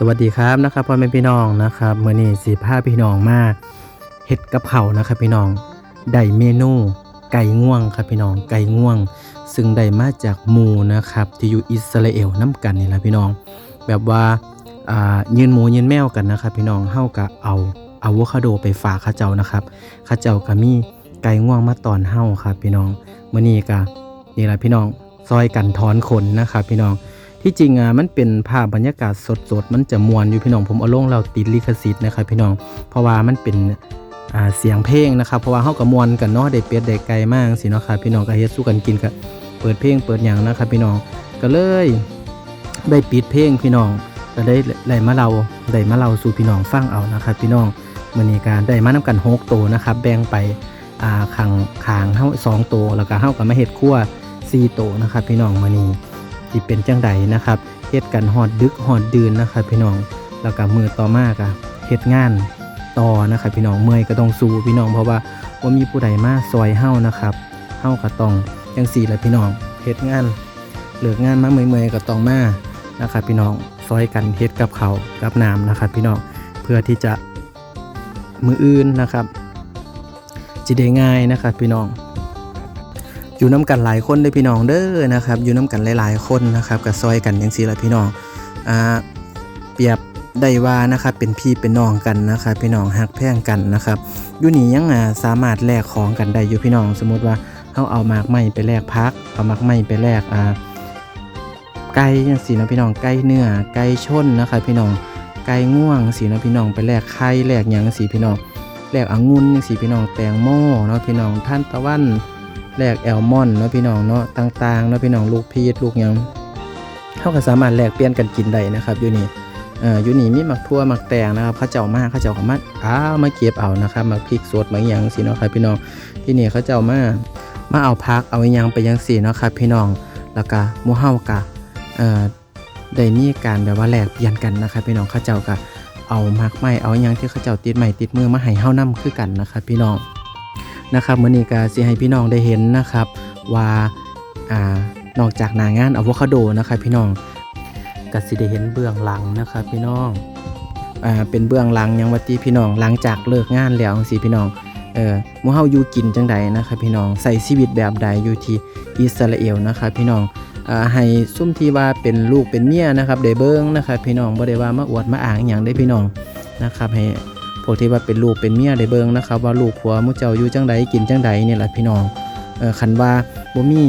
สวัสดีครับนะครับพ่อแม่พี่น้องนะครับเมื้อนี้สิพาพี่น้องมาเฮ็ดกับข้านะครับพี่น้องได้เมนูไก่ง่วงครับพี่น้องไก่ง่วง ซึ่งได้มาจากหมูนะครับที่อยู่อิสราเอลน้ำกันนี่แหละพี่น้อง แบบว่าายืนหมูยืนแมวกันนะครับพี่น้องเฮาก็เอาอะโวคาโดไปฝากเขาเจ้านะครับเขาเจ้าก็มีไก่ง่วงมาตอนเฮาครับพี่น้องเมื้อนี้ก็นี่แหละพี่น้องซอยกันถอนขนนะครับพี่น้อง ที่จริงอะมันเป็นภาพบรรยากาศสดๆ มันจะมวนอยู่พี่น้อง ผมเอาลงเราติดลิขสิทธิ์นะครับพี่น้อง เพราะว่ามันเป็นอ่าเสียงเพลงนะครับ เพราะว่าเฮากับมวนกันเนาะได้เป็ดได้ไก่มากสิเนาะครับพี่น้องก็เฮ็ดสู้กันกินก็เปิดเพลงเปิดหยังนะครับพี่น้องก็เลยได้ปิดเพลงพี่น้องก็ได้ได้มาเราได้มาเราสู่พี่น้องฟังเอานะครับพี่น้องมือนี้ก็ได้มานํกัน6ตัวนะครับแบ่งไปอ่าข้างขางเฮา2ตัวแล้วก็เฮาก็มาเฮ็ดครัว4ตัวนะครับพี่น้องมือนี้ ที่เป็นจังใดนะครับเฮ็ดกันหอดดึกหอดดืนนะครับพี่น้องแล้วก็มือต่อมากอะเฮ็ดงานต่อนะครับพี่น้องเมื่อยก็ต้องสู้พี่น้องเพราะว่าว่ามีผู้ใดมาซอยเฮานะครับเฮาก็ต้องจังสี่แหละพี่น้องเฮ็ดงานเลิกงานมาเมื่อยๆก็ต้องมานะครับพี่น้องซอยกันเฮ็ดกับเขากับน้ำนะครับพี่น้องเพื่อที่จะมืออื่นนะครับจิได้ง่ายนะครับพี่น้อง อยู่น้ำกันหลายคนเด้พี่น้องเด้อนะครับ อยู่น้ำกันหลายๆคนนะครับกับซอยกันอย่างสี่ละพี่น้องอ่าเปรียบได้ว่านะครับเป็นพี่เป็นน้องกันนะครับพี่น้องฮักแพ่งกันนะครับอยู่นี่ยังอ่าสามารถแลกของกันได้อยู่พี่น้องสมมติว่าเขาเอามากไม้ไปแลกพักเอามากไม้ไปแลกอ่าไก่ย่างสีนะพี่น้องไก่เนื้อไก่ชนนะครับพี่น้องไก่ง่วงสีนะพี่น้องไปแลกไข่แลกหยังสีพี่น้องแลกองุ่นย่างสีพี่น้องแตงโมเนาะพี่น้องท่านตะวัน แลกแอลมอนเนาะพี่น้องเนาะต่างๆเนาะพี่น้องลูกพีชลูกยังเขาก็สามารถแลกเปลี่ยนกันกินได้นะครับอยู่นี่เอ่ออยู่นี่มีหมักทั่วหมักแตงนะครับเขาเจ้ามาเขาเจ้าก็มาอ้าวมาเก็บเอานะครับหมักพริกสดหมักหยังสิเนาะครับพี่น้องที่นี่เขาเจ้ามามาเอาพักเอาอิหยังไปยังสีเนาะครับพี่น้องแล้วก็มู่เฮากะเอ่อได้มีการแบบว่าแลกเปลี่ยนกันนะครับพี่น้องเขาเจ้าก็เอาหมักไม้เอาอิหยังที่เขาเจ้าติดไม้ติดมือมาให้เฮานํคือกันนะครับพี่น้อง นะครับมื้อนี้ก็สิให้พี่น้องได้เห็นนะครับ ว่าอ่านอกจากหน้างานอะโวคาโดนะครับพี่น้องก็สิได้เห็นเบื้องหลังนะครับพี่น้องอ่าเป็นเบื้องหลังยังว่าติพี่น้องหลังจากเลิกงานแล้วจังศีพี่น้องเออมู่เฮาอยู่กินจังใดนะครับพี่น้องใส่ชีวิตแบบใดอยู่ที่อิสราเอลนะครับพี่น้องอให้ซุ่มที่ว่าเป็นลูกเป็นเมียนะครับได้เบิ่งนะครับพี่น้องบ่ได้ว่ามาอวดมาอ้างอหยังได้พี่น้องนะครับให้ วกที่ว่าเป็นลูกเป็นเมียได้เบิ่งนะครับว่าลูกผัวมูเจ้าอยู่จังใดกินจังใดเนี่ยแหละพี่น้องเออคันว่าบ่มี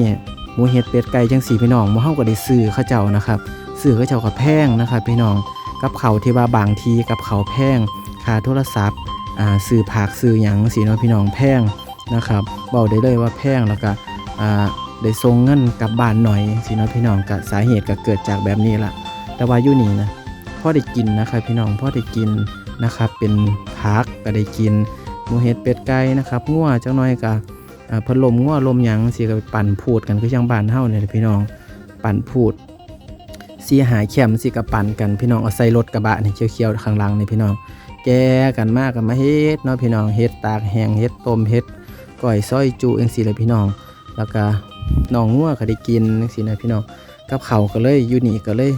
หมูเห็ดเป็ดไก่จังสีพี่น้องมู่เฮาก็ได้ซื้อเขาเจ้านะครับซื้อเขาเจ้าก็แพงนะครับพี่น้องกับเขาที่ว่าบางทีกับเขาแพงค่าโทรศัพท์อ่าซื้อผักซื้อหยังสีเนาะพี่น้องแพงนะครับเว้าได้เลยว่าแพงแล้วก็อ่าได้ส่งเงินกลับบ้านหน่อยสิเนาะพี่น้องก็สาเหตุก็เกิดจากแบบนี้ละแต่ว่าอยู่นี่นะพ่อได้กินนะครับพี่น้องพ่อได้กิน นะครับ เป็นพักก็ได้กินหมูเห็ดเป็ดไก่นะครับงัวจังน้อยก็อ่าพัดลมงัวลมหยังสิก็ไปปั่นพูดกันคือจังบ้านเฮาเนี่ยพี่น้องปั่นพูดสีหายแคมสิก็ปั่นกันพี่น้องเอาใส่รถกระบะนี่เขียวๆข้างหลังนี่พี่น้อง แกกันมากกันมาเฮ็ดเนาะพี่น้องเฮ็ดตากแห้งเฮ็ดต้มเฮ็ดก้อยซอยจุจังซี่เลยพี่น้อง แล้วก็น้องงัวก็ได้กินจังซี่นะพี่น้องกับเขาก็เลยอยู่นี่ก็เลย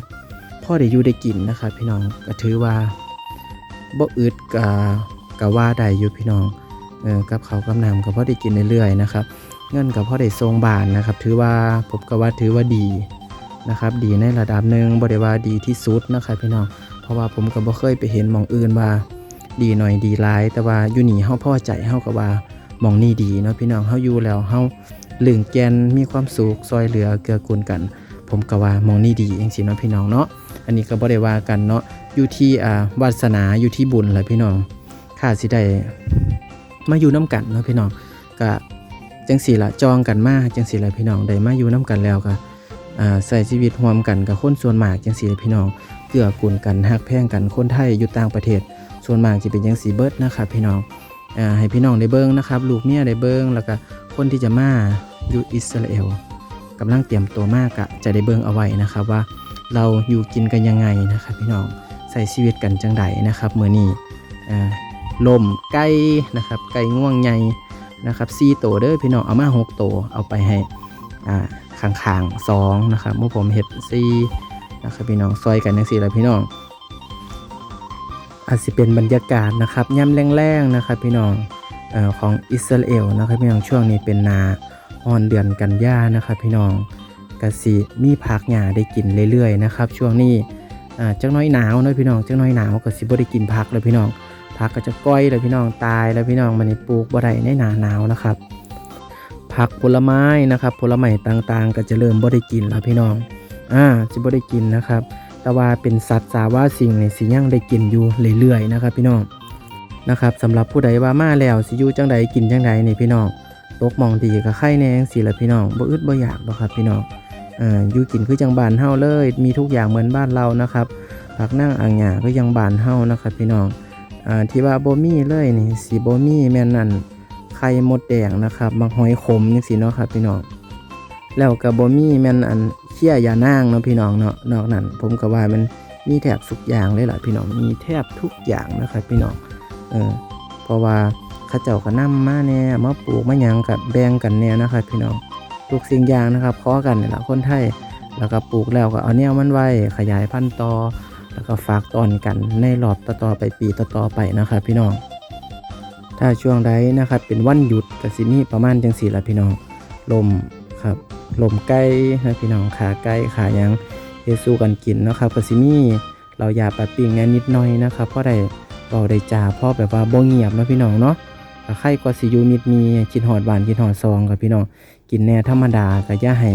พ่อได้อยู่ได้กินนะครับพี่น้องก็ถือว่า บ่อึดกะกะว่าได้อยู่พี่น้องเออกับเขาวกับน้ำก็พอได้กินเรื่อยๆนะครับเงินก็พอได้ทรงบานนะครับ ถือว่าผมก็ว่าถือว่าดีนะครับ ดีในระดับหนึ่งบ่ได้ว่าดีที่สุดนะครับพี่น้อง เพราะว่าผมก็บ่เคยไปเห็นมองอื่นว่า ดีหน่อยดีหลาย แต่ว่าอยู่นี่เฮาพอใจเฮาก็ว่ามองนี่ดีเนาะพี่น้องเฮาอยู่แล้วเฮาลึงแกนมีความสุขซอยเหลือเกื้อกูลกัน ผมก็ว่ามองนี่ดีจังซี่เนาะพี่น้องเนาะ อันนี้ก็บ่ได้ว่ากันเนาะอยู่ที่อ่าวาสนาอยู่ที่บุญแหละพี่น้องข้าสิได้มาอยู่น้กันเนาะพี่น้องก็จังสีละจองกันมาจังสีละพี่น้องได้มาอยู่น้กันแล้วก็อ่าใส่ชีวิตร่วมกันกับคนส่วนมากจังสีละพี่น้องเกื้อกูลกันฮักแพงกันคนไทยอยู่ต่างประเทศ ส่วนมากจะเป็นจังสีเบิร์ดนะครับพี่น้องอ่าให้พี่น้องได้เบิ่งนะครับลูกเมียได้เบิ่งแล้วก็คนที่จะมาอยู่อิสราเอลกำลังเตรียมตัวมากะจะได้เบิ่งเอาไว้นะครับว่า เราอยู่กินกันยังไงนะครับพี่น้องใส่ชีวิตกันจังใดนะครับเมื่อนี้ลมไก่นะครับไก่ง่วงใหญ่นะครับซีโตวเด้อพี่น้องเอามาหกโตวเอาไปให้อ่าข้างๆสองนะครับเมื่อผมเห็ดซีนะครับพี่น้องซอยกันจังสี่แหละพี่น้องอาจสิเป็นบรรยากาศนะครับย่ำแรงๆนะครับพี่น้องอของอิสราเอลนะครับพี่น้องช่วงนี้เป็นนาออนเดือนกันยานะครับพี่น้อง กสิมีผักหญ้าได้กินเรื่อยๆนะครับ ช่วงนี้อ่าจักหน้อยหนาวเนาะพี่น้องจักหน้อยหนาวก็สิบ่ได้กินผักเลยพี่น้องผักก็จะก้อยเลยพี่น้องตายแล้วพี่น้องมันนี่ปลูกบ่ได้ในหนาหนาวนะครับ ผักผลไม้นะครับผลไม้ต่างๆ ก็จะเริ่มบ่ได้กินแล้วพี่น้องอ่าจะบ่ได้กินนะครับ แต่ว่าเป็นสัตว์สาว่าสิ่งในสิยังได้กินอยู่เรื่อยๆนะครับพี่น้องนะครับสำหรับผู้ใดว่ามาแล้วสิอยู่จังใดกินจังใดนี่พี่น้องตกมองดีกับไข่แนงสิละพี่น้องบ่อึดบ่อยากหรอกครับพี่น้อง อ่าอยู่กินคือจังบานเฮาเลย มีทุกอย่างเหมือนบ้านเรานะครับผักนั่งอ่างหญ้าก็ยังบานเฮานะครับพี่น้องอ่าที่ว่าบ่มีเลยนี่สิบ่มีแม่นนั่นไข่มดแดงนะครับมักหอยขมจังซี่เนาะครับพี่น้องแล้วก็บ่มีแม่นอันเขี้ยยานางเนาะพี่น้องเนาะนอกนั้น ผมก็ว่ามันมีแทบทุกอย่างเลยล่ะพี่น้องมีแทบทุกอย่างนะครับพี่น้องเออเพราะว่าข้าเจ้าก็นำมาแน่มาปลูกมาหยังกับแบ่งกันแน่นะครับพี่น้อง ทุกสิ่งอย่างนะครับขอกันนี่แหละคนไทยแล้วก็ปลูกแล้วก็เอาแนวมันไว้ขยายพันธุ์ต่อ แล้วก็ฝากตอนกันในรอบต่อๆไปปีต่อๆไปนะครับพี่น้อง ถ้าช่วงใดนะครับเป็นวันหยุดก็สิมีประมาณจังสี่ละพี่น้องลมครับลมไก่นะพี่น้องขาไก่ขายังเฮดสู้กันกินนะครับก็สิมีเราอยาปลาปิ้งแน่นิดหน่อยนะครับเพราะได้เบาได้จ่าพราะแบบว่าบ่เงียบนะพี่น้องเนาะถ้าใครก็สิยูมิดมีกินหอดหวานกินหอดซองครับพี่น้อง กินแน่ธรรมดาก็อย่าให้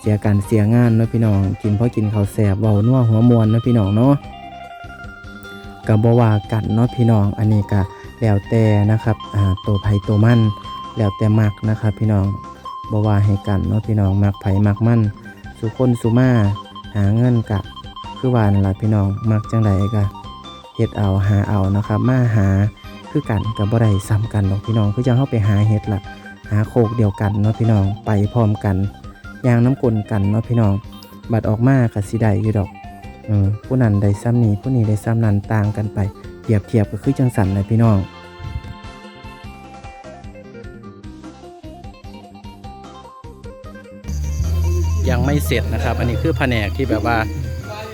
เสียการเสียงานเนาะพี่น้อง กินเพราะกินข้าวแสบเบานัวหัวมวนเนาะพี่น้องเนาะก็บ่ว่ากันเนาะพี่น้องอันนี้ก็แล้วแต่นะครับอ่าตัวไผ่ตัวมันแล้วแต่มักนะครับพี่น้องบว่าให้กันเนาะพี่น้องมักไผ่มักมันสุคนสุมาหาเงินกะคือวานละพี่น้องมักจังใดก็เฮ็ดเอาหาเอานะครับ มาหาคือกันกับบ่ได้ซ้ำกันหรอกพี่น้องคือจังเฮาไปหาเฮ็ดล่ะ หาโคกเดียวกันเนาะพี่น้องไปพร้อมกันยางน้ำกลนกันเนาะพี่น้อง บัดออกมาก็สิได้อยู่ดอกอผู้นั้นได้ซ้ำนี้ผู้นี้ได้ซ้ำนั้นต่างกันไปเปรียบเทียบก็คือจังสันเลยพี่น้องยังไม่เสร็จนะครับ อันนี้คือแผนกที่แบบว่า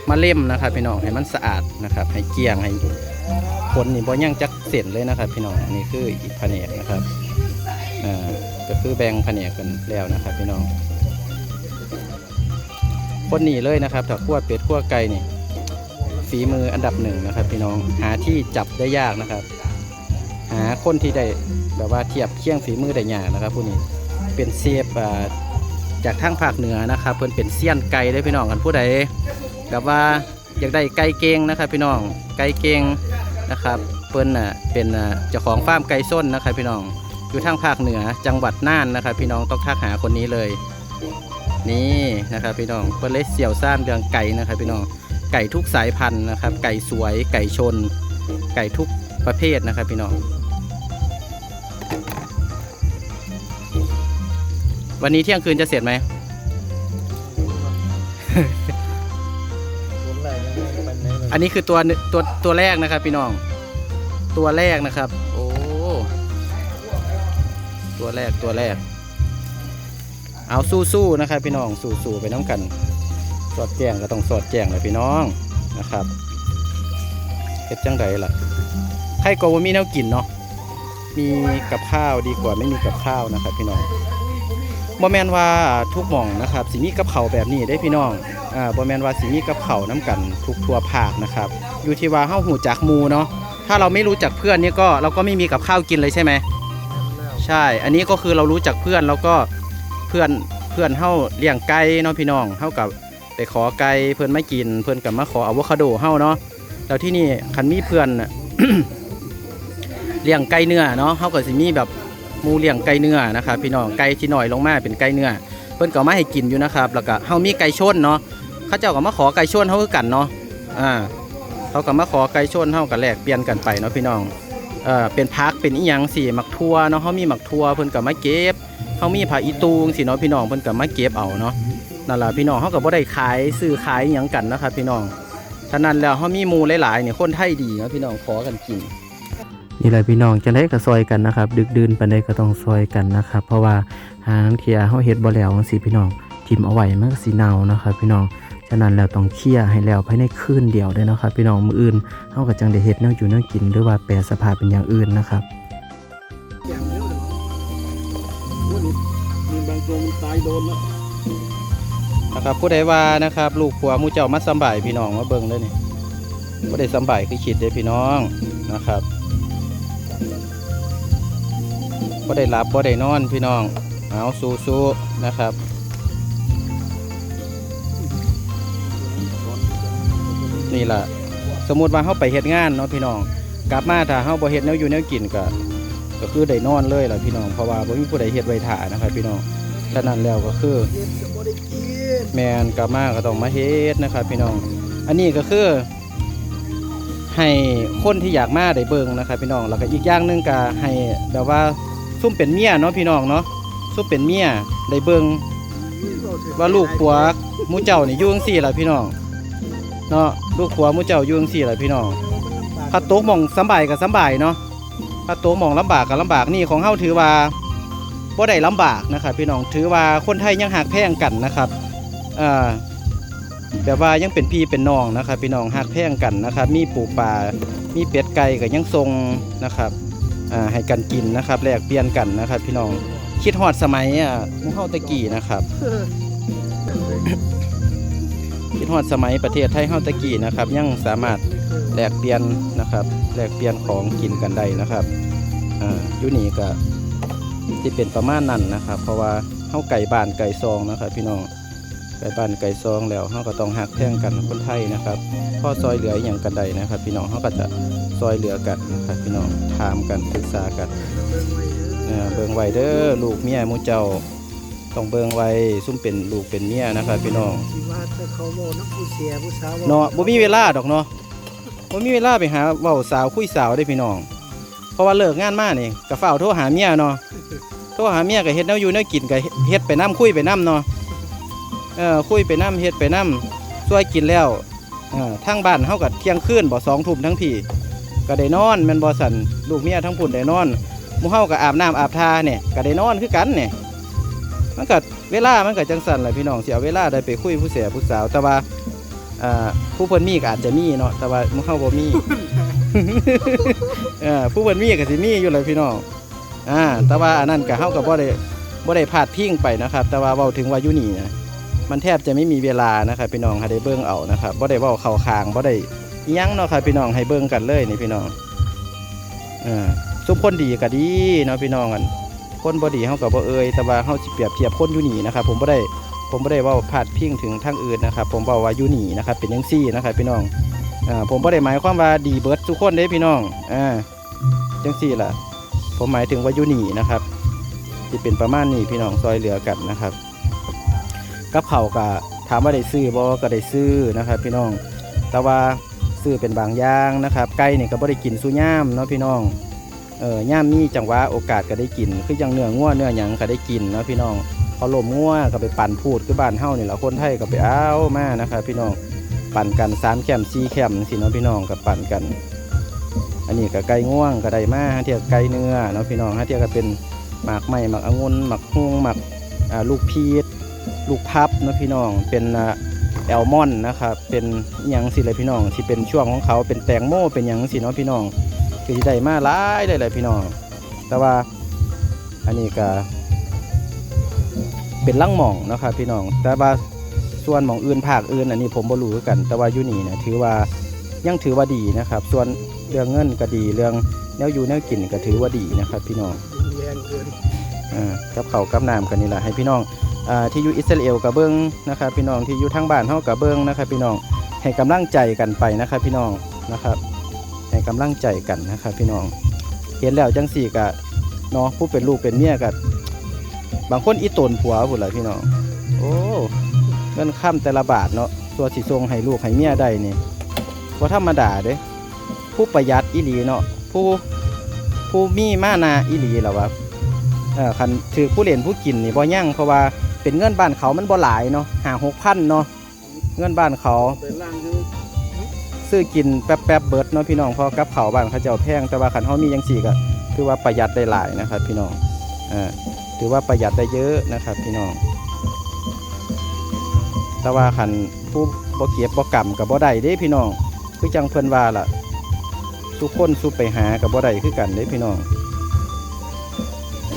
มาเล่มนะครับพี่น้องให้มันสะอาดนะครับ ให้เกลี่ยงให้คนนี่บ่ยังจักเสร็จเลยนะครับ พี่น้องอันนี้คืออีกแผนกนะครับ อ่าก็คือแบ่งแผนกกันแล้วนะครับพี่น้องคนนี้เลยนะครับถ้าคั่วเป็ดคั่วไก่นี่ฝีมืออันดับหนึ่งนะครับ พี่น้องหาที่จับได้ยากนะครับ หาคนที่ได้แบบว่าเทียบเคียงฝีมือได้ยากนะครับผู้นี้เป็นเซฟจากทางภาคเหนือนะครับ เพิ่นเป็นเซียนไก่ได้พี่น้องกันผู้ใดแบบว่าอยากได้ไก่เก่งนะครับ พี่น้องไก่เก่งนะครับ เพิ่นน่ะเป็นเจ้าของฟาร์มไก่ส้นนะครับ พี่น้อง อยู่ทางภาคเหนือจังหวัดน่านนะครับ พี่น้องต้องทักหาคนนี้เลย นี่นะครับ พี่น้องเพิ่นเลยเสี่ยวซ่านเรืองไก่นะครับ พี่น้องไก่ทุกสายพันธุ์นะครับ ไก่สวย ไก่ชน ไก่ทุกประเภทนะครับ พี่น้อง วันนี้เที่ยงคืนจะเสร็จไหมอันนี้คือตัวตัวตัวแรกนะครับ พี่น้อง ตัวแรกนะครับ โอ้ ตัวแรกตัวแรก เอาสู้ๆนะครับ พี่น้องสู้ๆไปน้ำกันสอดแจ้งก็ต้องสอดแจ้งเลยพี่น้องนะครับเฮ็ดจังใดล่ะใครก็ว่ามีแนวกินเนาะมีกับข้าวดีกว่าไม่มีกับข้าวนะครับ พี่น้องบ่แมนว่าทุกหม่องนะครับสิมีกับเขาแบบนี้ได้พี่น้องอ่าบ่แมนว่าสิมีกับเขาน้กันทุกทัวภาคนะครับ อยู่ที่ว่าเฮาหูจักมูเนาะถ้าเราไม่รู้จักเพื่อนนี่ก็เราก็ไม่มีกับข้าวกินเลยใช่ไหม ใช่ อันนี้ก็คือเรารู้จักเพื่อนแล้วก็เพื่อนเพื่อนเฮาเลี้ยงไก่เนาะพี่น้องเฮากับไปขอไก่เพื่อนไม่กิน เพื่อนกับมาขออะโวคาโดเฮาเนาะแล้วที่นี่คันมีเพื่อนเลี้ยงไก่เนื้อเนาะเขาก็สิมีแบบมูเลี้ยงไก่เนื้อนะครับพี่น้องไก่ที่หน่อยลงมาเป็นไก่เนื้อเพิ่อนก็มาให้กินอยู่นะครับ แล้วก็เฮามีไก่ชนเนาะเขาเจ้าก็มาขอไก่ชนเฮาคือกันเนาะอ่าเขาก็มาขอไก่ชนเฮาก็แลกเปลี่ยนกันไปเนาะพี่น้อง เอ่อเป็นพักเป็นอีหยังสิหมักทั่วเนาะเฮามีหมักทั่วเพิ่นก็มาเก็บเฮามีผักอีตูงสิเนาะพี่น้องเพิ่นก็มาเก็บเอาเนาะนั่นแหละพี่น้องเฮาก็บ่ได้ขายซื้อขายอหยังกันนะครับพี่น้องฉะนั้นแล้วเฮามีหมู่หลายๆเนี่ยคนไทยดีเนาะพี่น้องขอกันกิน นี่แหละพี่น้องจะได้ก็ซอยกันนะครับ ดึกดื่นปานใดก็ต้องซอยกันนะครับ เพราะว่าหางเทียเฮาเฮ็ดบ่แล้วจังซี่พี่น้องทิมเอาไว้มันก็สิเน่านะครับพี่น้อง ฉะนั้นแล้วต้องเคลียร์ให้แล้วภายในคืนเดียวเด้นะครับพี่น้องมืออื่นเฮาก็จังได้เฮ็ดแนวอยู่แนวกินหรือว่าแปรสภาพเป็นอย่างอื่นนะครับอย่างเดียวเลยโอ้นี่มีบางตัวมันตายโดนแล้วนะครับผู้ใดว่านะครับลูกผัวมูเจ้ามาสบายพี่น้องมาเบิ่งเด้อนี่บ่ได้สบายคือคิดเด้พี่น้องนะครับบ่ได้หลับบ่ได้นอนพี่น้องเอาสู้ๆนะครับ นี่ล่ะ สมมุติว่าเฮาไปเฮ็ดงานเนาะพี่น้อง กลับมาถ้าเฮาบ่เฮ็ดแนวอยู่แนวกินก็ก็คือได้นอนเลยล่ะพี่น้องเพราะว่าบ่มีผู้ใดเฮ็ดไว้ท่านะครับพี่น้องฉะนั้นแล้วก็คือ แมนกลับมาก็ต้องมาเฮ็ดนะครับพี่น้อง อันนี้ก็คือ ให้คนที่อยากมาได้เบิ่งนะครับพี่น้องแล้วก็อีกอย่างหนึงก็ให้แบบว่าซุ่มเป็นเมียเนาะพี่น้องเนาะซุ่มเป็นเมียได้เบิ่งว่าลูกผัวมูเจ้านี่ยู่งซี่ล่ะพี่น้องเนาะ ลูกผัวหมูเจ้าอยู่จังซี่ล่ะพี่น้องถ้าตกหม่องสำบายก็สำบายเนาะถ้าตกหม่องลำบากก็ลำบากนี่ของเฮาถือว่าบ่ได้ลำบากนะครับพี่น้องถือว่าคนไทยยังหักแพงกันนะครับอ่าแบบว่ายังเป็นพี่เป็นน้องนะครับพี่น้องหักแพงกันนะครับ มีปูปลามีเป็ดไก่ก็ยังทรงนะครับอ่าให้กันกินนะครับแลกเปลี่ยนกันนะครับ พี่น้องคิดฮอดสมัยอะหมู่เฮาตะกี้นะครับคิด ฮอดสมัยประเทศไทยเฮาตะกี้นะครับ ยังสามารถแลกเปลี่ยนนะครับแลกเปลี่ยนของกินกันได้นะครับอ่าอยู่นี่ก็ที่เป็นประมาณนั้นนะครับ เพราะว่าเฮาไก่บ้านไก่ซองนะครับพี่น้องไก่บ้านไก่ซองแล้วเขาก็ต้องหักแท่งกันคนไทยนะครับพ่อซอยเหลืออย่างกันใดนะครับ พี่น้องเขาก็จะซอยเหลือกันนะครับพี่น้องถามกันปรึกษากันเบิ่งไว้เด้อลูกเมียมูเจ้า ต้องเบิ่งไว้ซุ่มเป็นลูกเป็นเมียนะครับพี่น้องสิว่าแต่เขาโลนักผู้เสียผู้สาวเนาะบ่มีเวลาดอกเนาะบ่มีเวลาไปหาเว้าสาวคุยสาวได้พี่น้อง เพราะว่าเลิกงานมานี่ก็เฝ้าวโทรหาเมียเนาะโทรหาเมียก็เฮ็ดแนวอยู่แนวกินก็เฮ็ดไปน้คุยไปน้เนาะเออคุยไปน้เฮ็ดไปน้ช่วยกินแล้วเออทั้งบ้านเฮาก็เที่ยงคืนบ่สองทุ่มทั้งพี่ก็ได้นอนแม่นบ่สั่นลูกเมียทั้งพุ่นได้นอนหมู่เฮาก็อาบน้ำอาบทาเนี่ยก็ได้นอนคือกันเนี่ย มันก็เวลามันก็จังสั่นแหละพี่น้องเสิเอาเวลาได้ไปคุยผู้เสียผู้สาวแต่ว่าอ่าผู้เพิ่นมีก็อาจจะมีเนาะแต่ว่าหมู่เฮาบ่มี เออผู้เพิ่นมีก็สิมีอยู่เลยพี่น้องอ่าแต่ว่าอันนั้นก็เฮาก็บ่ได้บ่ได้พาดพิงไปนะครับ แต่ว่าเว้าถึงว่าอยู่นี่นะมันแทบจะไม่มีเวลานะครับพี่น้องให้ได้เบิ่งเอานะครับบ่ได้เว้าเข้าคางบ่ได้อิหยังเนาะครับพี่น้องให้เบิ่งกันเลยนี่พี่น้องอ่าซุมคนดีก็ดีเนาะพี่น้องกัน คนบ่ดีเฮาก็บ่เอ่ยแต่ว่าเฮาสิเปรียบเทียบคนอยู่นี่นะครับผมบ่ได้ผมไม่ได้ว่าพาดพิงถึงทางอื่นนะครับ ผมบอกว่าอยู่นี่นะครับเป็นยังซี่นะครับพี่น้องอ่าผมไม่ได้หมายความว่าดีเบิร์ดทุกคนเด้พี่น้องอ่าจังซี่ล่ะ ผมหมายถึงว่าอยู่นี่นะครับที่เป็นประมาณนี้พี่น้องซอยเหลือกันนะครับกับเขาก็ถามว่าได้ซื้อบ่ก็ได้ซื้อนะครับ พี่น้องแต่ว่าซื้อเป็นบางอย่างนะครับไก่นี่ยก็บ่ได้กินสู้ย่ามเนาะพี่น้อง เออย่ามมีจังหวะโอกาสก็ได้กิน คือจังเนื้องัวเนื้อหยังก็ได้กินนะพี่น้องพอลมงัวก็ไปปั่นพูดคือบ้านเฮานี่แหละคนไทยก็ไปเอามานะครับพี่น้องปั่นกันสามแคมสี่แคมสิเนาะพี่น้องก็ปั่นกัน อันนี้ก็ไก่ง่วงก็ได้มาเทียบไก่เนื้อเนาะพี่น้องฮะเทียบก็เป็นหมากไม้หมากองุ่นหมากฮวงหมากลูกพีชลูกพับเนาะพี่น้องเป็นแอลมอนนะครับเป็นยังสิเลยพี่น้องที่เป็นช่วงของเขาเป็นแตงโมเป็นยังสิเนาะพี่น้อง คือสิได้มาหลายเลยแหละพี่น้อง แต่ว่าอันนี้ก็เป็นลังหม่องนะครับพี่น้อง แต่ว่าส่วนหม่องอื่นภาคอื่นอันนี้ผมบ่รู้คือกัน แต่ว่าอยู่นี่เนี่ยถือว่ายังถือว่าดีนะครับ ส่วนเรื่องเงินก็ดีเรื่องแนวอยู่แนวกินก็ถือว่าดีนะครับพี่น้องแรงเกินอ่ากับเขาวกับน้ำกันนี่แหละให้พี่น้องอที่อยู่อิสราเอลกับเบิ้งนะครับพี่น้องที่อยู่ทางบ้านเฮากับเบิ้งนะครับพี่น้องให้กำลังใจกันไปนะครับพี่น้องนะครับ ให้กำลังใจกันนะครับพี่น้องเห็นแล้วจังสี่กะเนาะผู้เป็นลูกเป็นเมียกับบางคนอีตนผัวพุ่นล่พี่น้องโอ้เงินค่ำแต่ละบาทเนาะตัวสิทรงให้ลูกให้เมียได้นี่ว่าธรรมดาเด้ผู้ประหยัดอีหลีเนาะผู้ผู้มีมานาอีหลีแล้วะเออคันถือผู้เล่นผู้กินนี่บ่ยั่งเพราะว่าเป็นเงินบ้านเขามันบ่หลายเนาะหาหกพันเนาะเงินบ้านเขาเป็นร่างอยู่ ซื้อกินแป๊บๆเบิดเนาะพี่น้องพอกับเขาบ้านเขาเจ้าแพงแต่ว่าคันเฮามีจังซี่ก็ถือว่าประหยัดได้หลายนะครับพี่น้องอ่าถือว่าประหยัดได้เยอะนะครับพี่น้อง แต่ว่าคันผู้บ่เก็บบ่กำกับบ่ได้เด้พี่น้องคือจังเพิ่นว่าล่ะทุกคนสู้ไปหากับบ่ได้คือกันเด้พี่น้อง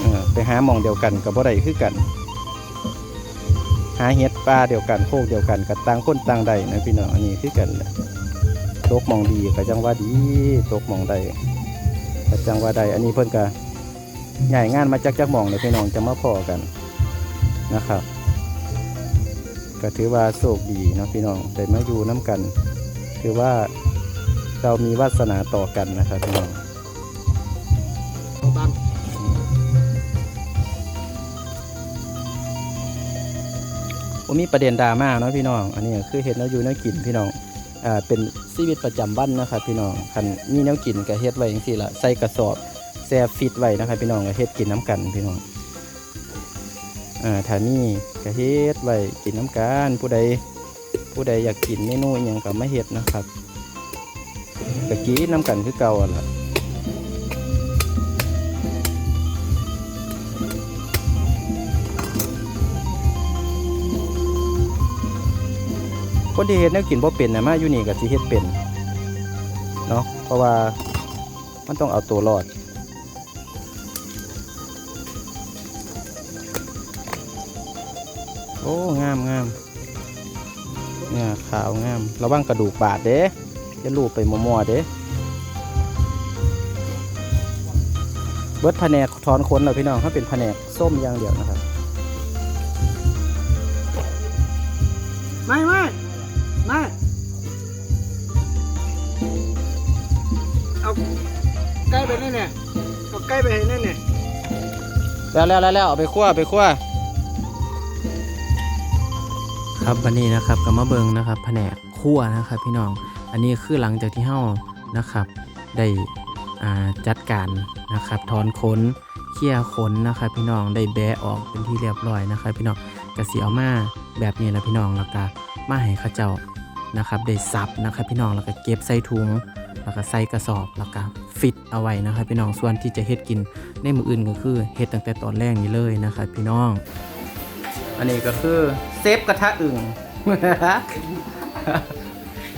อไปหามองเดียวกันกับบ่ได้คือกัน หาเห็ดปลาเดียวกันโคกเดียวกันกับต่างคนต่างใดนะพี่น้องอันนี้คือกันแหละ ตกหมองดีก็จังว่าดีตกหมองใดก็จังว่าใดอันนี้เพิ่นก็ใหญ่งานมาจากจักหมองเลยพี่น้องจะมาพอกันนะครับก็ถือว่าโชคดีเนาะพี่น้องได้มาอยู่น้กัน ถือว่าเรามีวาสนาต่อกันนะครับพี่น้องเอาบังผมมีประเด็นดราม่าเนาะพี่น้อง อันนี้คือเฮ็ดแนวอยู่แนวกินพี่น้อง อ่าเป็นชีวิตประจำวันนะครับพี่น้องคันมีแนวกินก็เฮ็ดไว้จังซี่ล่ะใส่กระสอบแซ่ฟิตไว้นะครับพี่น้องก็เฮ็ดกินน้ำกันพี่น้องอ่าถ้ามีก็เฮ็ดไว้กินน้ำกันผู้ใดผู้ใดอยากกินเมนูอหยังก็มาเฮ็ดนะครับก็กินน้ำกันคือเก่าอะล่ะ คนที่เฮ็ดแนวกินบ่เป็นนะมาอยู่นี่ก็สิเฮ็ดเป็นเนาะเพราะว่ามันต้องเอาตัวรอดโอ้งามงามเนี่ยขาวงามระวังกระดูกบาดเด้จะลูบไปมัวๆเด้เบิดแผนกถอนขนแล้วพี่น้องถ้าเป็นแผนกส้มอย่างเดียวนะครับ ไม่ไม่ ไม่เอาใกล้ไปนี่เนี่ยเอาใกล้ไปนั่นเนี่ยแล้วแล้วแล้วแล้วเอาไปคั่วไปคั่วครับวันนี้นะครับก็มาเบิงนะครับแผนกคั่วนะครับ พี่น้อง อันนี้คือหลังจากที่เฮานะครับ ได้อ่าจัดการนะครับถอนขนเขี่ยขนนะครับ พี่น้องได้แบะออกเป็นที่เรียบร้อยนะครับ พี่น้องกระสีเอามาแบบนี้แหละพี่น้องแล้วก็มาให้เข้าเจ้า นะครับได้ซับนะครับพี่น้องแล้วก็เก็บใส่ถุงแล้วก็ใส่กระสอบแล้วก็ฟิตเอาไว้นะครับพี่น้องส่วนที่จะเฮ็ดกินในมืออื่นก็คือเฮ็ดตั้งแต่ตอนแรกนี้เลยนะครับพี่น้อง อันนี้ก็คือเซฟกระทะอึ่ง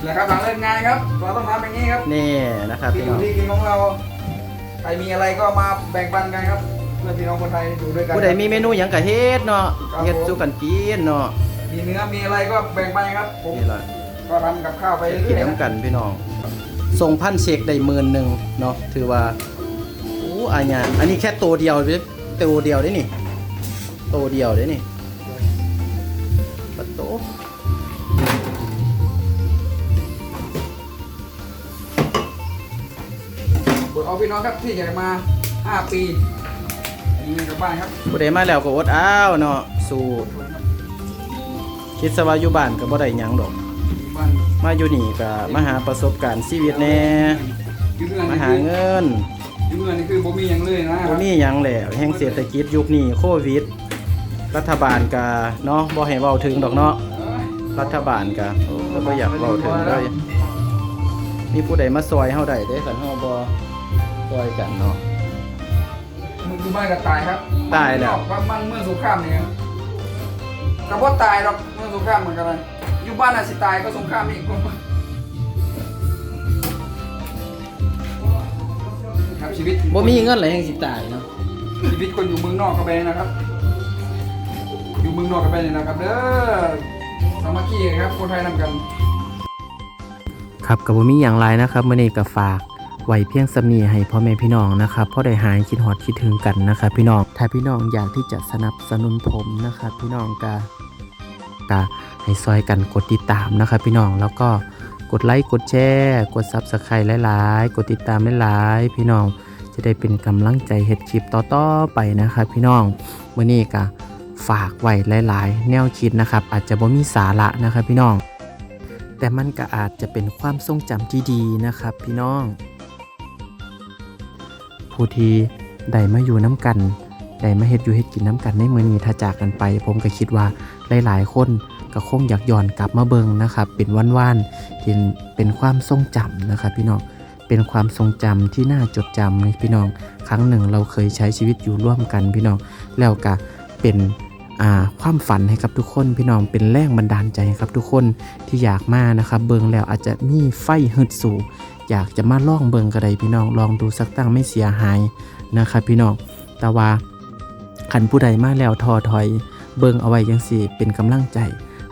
แหละครับหลังเลิกงานครับเราต้องทำอย่างนี้ครับนี่นะครับที่พี่อน้อยู่งที่กินของเราใครมีอะไรก็มาแบ่งปันกันครับเพื่อนพี่น้องคนไทยอยู่ด้วยกันผู้ใดมีเมนูหยังก็เฮ็ดเนาะครับเฮ็ดสู้กันกินเนาะมีเนื้อมีอะไรก็แบ่งปันครับผมนี่ล่ะ ก็ทำกับข้าวไปกิเรื่นอยๆน้ำนะกันพี่น้องส่งพันเช็คได้หมื่นหนึ่งเนาะถือว่าโอ้อาญาอันนี้แค่ตัวเดียวเด้ตัวเดียวได้นี่ตัวเดียวได้นี่ปัดโตเปิดเอาพี่น้องครับที่ใหญ่มา 5 ปีมีเงินกลับบ้านครับผู้ใดมาแล้วก็อดอ้าวเนาะสู้คิดซะว่าอยู่บ้านก็บ่ได้หยังดอกอยู่บ้าน มาอยู่นี่ก็มาหาประสบการณ์ชีวิตแหน่อยู่เมืองมานี่หาคือเงินอยู่เมืองนี่คือบ่มีอย่างเลยนะคบ่รับมีหยังแล้วแห่งเศรษฐกิจยุคนี้โควิด รัฐบาลก็เนาะบ่ให้เว้าถึงดอกเนาะรัฐบาลก็โอ้บ่อยากเว้าถึงเลยมีผู้ใดมาซอยเฮาได้เด้คันเฮาบ่ซอยกันเนาะมึงอยู่บ้านก็ตายครับตายแล้วบ้านมันเมืองสงครามนี่ครับก็บ่ตายหรอกเมืองสงครามเหมือนกันเลย อยู่บ้านน่ะสิตายก็สงครามอีกครับชีวิตบ่มีเงินเลยแห่งสิตายเนาะชีวิตคนอยู่เมืองนอกก็ไปนะครับ อยู่เมืองนอกก็ไปเลยนะครับเด้อสามัคคีครับคนไทยนำกัน ครับก็บ่มีหยังหลายนะครับมื้อนี้ก็ฝากไว้เพียงสำนีให้พ่อแม่พี่น้องนะครับพ่อได้หายคิดฮอดคิดถึงกันนะครับ พี่น้องถ้าพี่น้องอยากที่จะสนับสนุนผมนะครับ พี่น้องก็ก็ ให้ซอยกันกดติดตามนะครับพี่น้องแล้วก็กดไลค์กดแชร์กด Subscribe หลายๆ กดติดตามหลายๆ พี่น้องจะได้เป็นกำลังใจเฮ็ดคลิปต่อๆไปนะครับพี่น้องเมื้อนี้ก็ฝากไว้หลาย ๆ แนวคิดนะครับ อาจจะบ่มีสาระนะครับพี่น้อง แต่มันก็อาจจะเป็นความทรงจำที่ดีนะครับพี่น้อง ผู้ที่ได้มาอยู่น้ำกันได้มาเฮ็ดอยู่เฮ็ดกินน้ำกันในมื้อนี้ถ้าจากกันไป ผมก็คิดว่าหลาย ๆ คน ก็คงอยากย้อนกลับมาเบิงนะครับเป็นวันๆที่เป็นความทรงจำนะครับพี่น้องเป็นความทรงจำที่น่าจดจำนะพี่น้อง ครั้งหนึ่งเราเคยใช้ชีวิตอยู่ร่วมกันพี่น้องแล้วก็เป็นความฝันให้กับทุกคนพี่น้องเป็นแรงบันดาลใจให้กับทุกคนที่อยากมานะครับ เบิงแล้วอาจจะมีไฟฮึดสู่ อยากจะมาลองเบิงกระไดพี่น้องลองดูสักตั้งไม่เสียหายนะครับพี่น้องแต่ว่าขันผู้ใดมาแล้วทอถอย เบิงเอาไว้ยังสี่เป็นกำลังใจ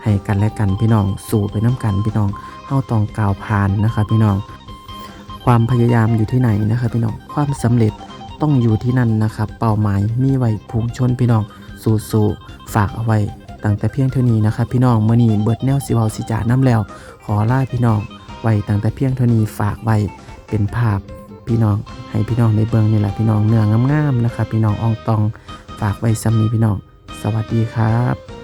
ให้กันและกันพี่น้องสู่ไปน้ำกันพี่น้องเฮาต้องก้าวผ่านนะครับพี่น้อง ความพยายามอยู่ที่ไหนนะครับพี่น้องความสำเร็จต้องอยู่ที่นั่นนะครับ เป้าหมายมีไว้พุ่งชนพี่น้องสู่สู่ฝากเอาไว้ตั้งแต่เพียงเท่านี้นะครับพี่น้องเมื่อนี้เบิดแนวสิวาสิจาน้ำแล้ว ขอลาพี่น้องไว้ตั้งแต่เพียงเท่านี้ฝากไว้เป็นภาพพี่น้องให้พี่น้องในเบิงนี่แหละพี่น้องเนื้องามๆนะครับพี่น้องอองตองฝากไว้ซ้ำนี้พี่น้อง สวัสดีครับ